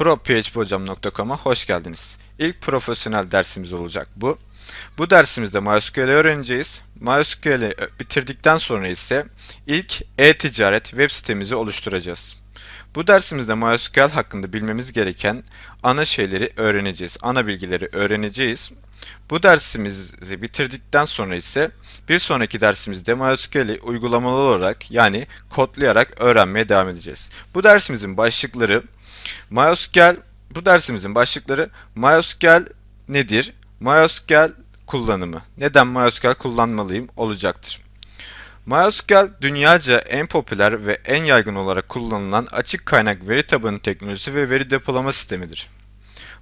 ProPHPHocam.com'a hoş geldiniz. İlk profesyonel dersimiz olacak bu. Bu dersimizde MySQL'i öğreneceğiz. MySQL'i bitirdikten sonra ise ilk e-ticaret web sitemizi oluşturacağız. Bu dersimizde MySQL hakkında bilmemiz gereken ana şeyleri öğreneceğiz. Ana bilgileri öğreneceğiz. Bu dersimizi bitirdikten sonra ise bir sonraki dersimizde MySQL'i uygulamalı olarak yani kodlayarak öğrenmeye devam edeceğiz. Bu dersimizin başlıkları MySQL bu dersimizin başlıkları MySQL nedir? MySQL kullanımı. Neden MySQL kullanmalıyım olacaktır. MySQL dünyaca en popüler ve en yaygın olarak kullanılan açık kaynak veri tabanı teknolojisi ve veri depolama sistemidir.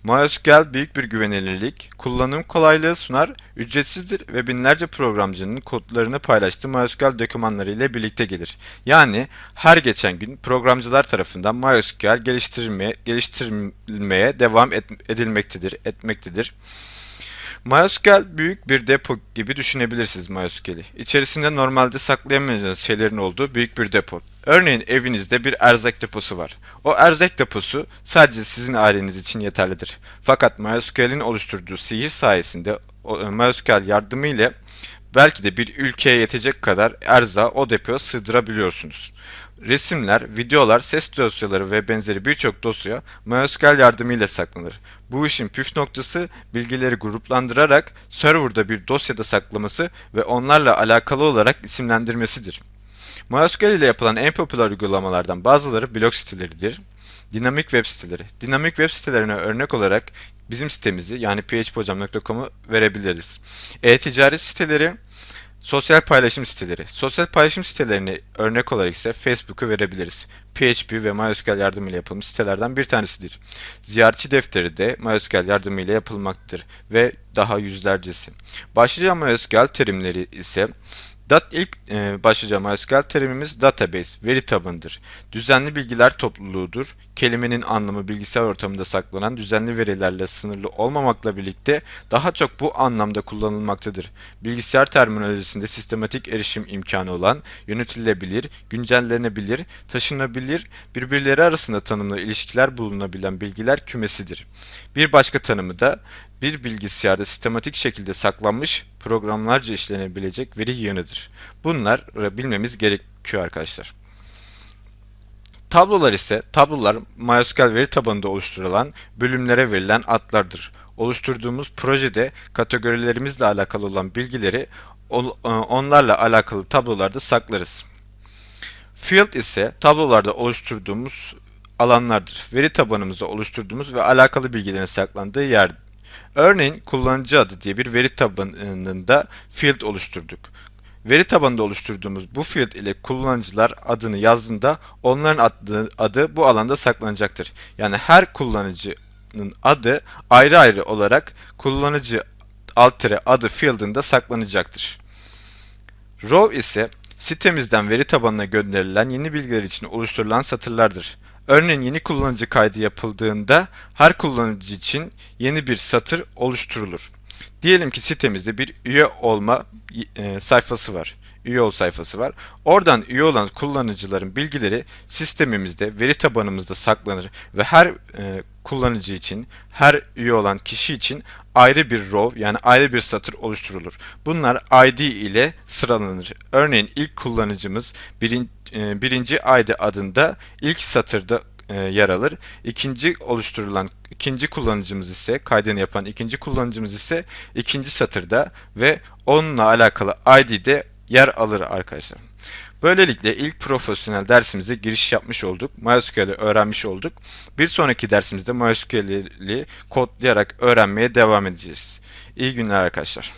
MySQL büyük bir güvenilirlik, kullanım kolaylığı sunar, ücretsizdir ve binlerce programcının kodlarını paylaştığı MySQL dokümanları ile birlikte gelir. Yani her geçen gün programcılar tarafından MySQL geliştirilmeye, geliştirilmeye devam edilmektedir, etmektedir. MySQL büyük bir depo gibi düşünebilirsiniz MySQL'i. İçerisinde normalde saklayamayacağınız şeylerin olduğu büyük bir depo. Örneğin evinizde bir erzak deposu var. O erzak deposu sadece sizin aileniz için yeterlidir. Fakat MySQL'in oluşturduğu sihir sayesinde e, MySQL yardımıyla belki de bir ülkeye yetecek kadar erza o depoya sığdırabiliyorsunuz. Resimler, videolar, ses dosyaları ve benzeri birçok dosya MySQL yardımıyla saklanır. Bu işin püf noktası bilgileri gruplandırarak serverda bir dosyada saklaması ve onlarla alakalı olarak isimlendirmesidir. MySQL ile yapılan en popüler uygulamalardan bazıları blog siteleridir. Dinamik web siteleri. Dinamik web sitelerine örnek olarak bizim sitemizi yani phphocam.com'u verebiliriz. E-ticaret siteleri, sosyal paylaşım siteleri. Sosyal paylaşım sitelerini örnek olarak ise Facebook'u verebiliriz. PHP ve MySQL yardımıyla yapılmış sitelerden bir tanesidir. Ziyaretçi defteri de MySQL yardımıyla yapılmaktadır ve daha yüzlercesi. Başlıca MySQL terimleri ise Dat ilk e, başlıca MySQL terimimiz database, veri tabanıdır. Düzenli bilgiler topluluğudur. Kelimenin anlamı bilgisayar ortamında saklanan düzenli verilerle sınırlı olmamakla birlikte daha çok bu anlamda kullanılmaktadır. Bilgisayar terminolojisinde sistematik erişim imkanı olan, yönetilebilir, güncellenebilir, taşınabilir, birbirleri arasında tanımlı ilişkiler bulunabilen bilgiler kümesidir. Bir başka tanımı da bir bilgisayarda sistematik şekilde saklanmış programlarca işlenebilecek veri yığınıdır. Bunları bilmemiz gerekiyor arkadaşlar. Tablolar ise tablolar MySQL veri tabanında oluşturulan bölümlere verilen adlardır. Oluşturduğumuz projede kategorilerimizle alakalı olan bilgileri e, onlarla alakalı tablolarda saklarız. Field ise tablolarda oluşturduğumuz alanlardır. Veri tabanımızda oluşturduğumuz ve alakalı bilgilerin saklandığı yer Örneğin kullanıcı adı diye bir veri tabanında field oluşturduk. Veri tabanında oluşturduğumuz bu field ile kullanıcılar adını yazdığında onların adı, adı bu alanda saklanacaktır. Yani her kullanıcının adı ayrı ayrı olarak kullanıcı altere adı field'ında saklanacaktır. Row ise sitemizden veri tabanına gönderilen yeni bilgiler için oluşturulan satırlardır. Örneğin yeni kullanıcı kaydı yapıldığında her kullanıcı için yeni bir satır oluşturulur. Diyelim ki sitemizde bir üye olma e, sayfası var. Üye ol sayfası var. Oradan üye olan kullanıcıların bilgileri sistemimizde, veri tabanımızda saklanır ve her e, kullanıcı için, her üye olan kişi için ayrı bir row yani ayrı bir satır oluşturulur. Bunlar ID ile sıralanır. Örneğin ilk kullanıcımız birin, e, birinci ID adında ilk satırda e, yer alır. İkinci oluşturulan ikinci kullanıcımız ise kaydını yapan ikinci kullanıcımız ise ikinci satırda ve onunla alakalı ID'de yer alır arkadaşlar. Böylelikle ilk profesyonel dersimize giriş yapmış olduk. MySQL'i öğrenmiş olduk. Bir sonraki dersimizde MySQL'i kodlayarak öğrenmeye devam edeceğiz. İyi günler arkadaşlar.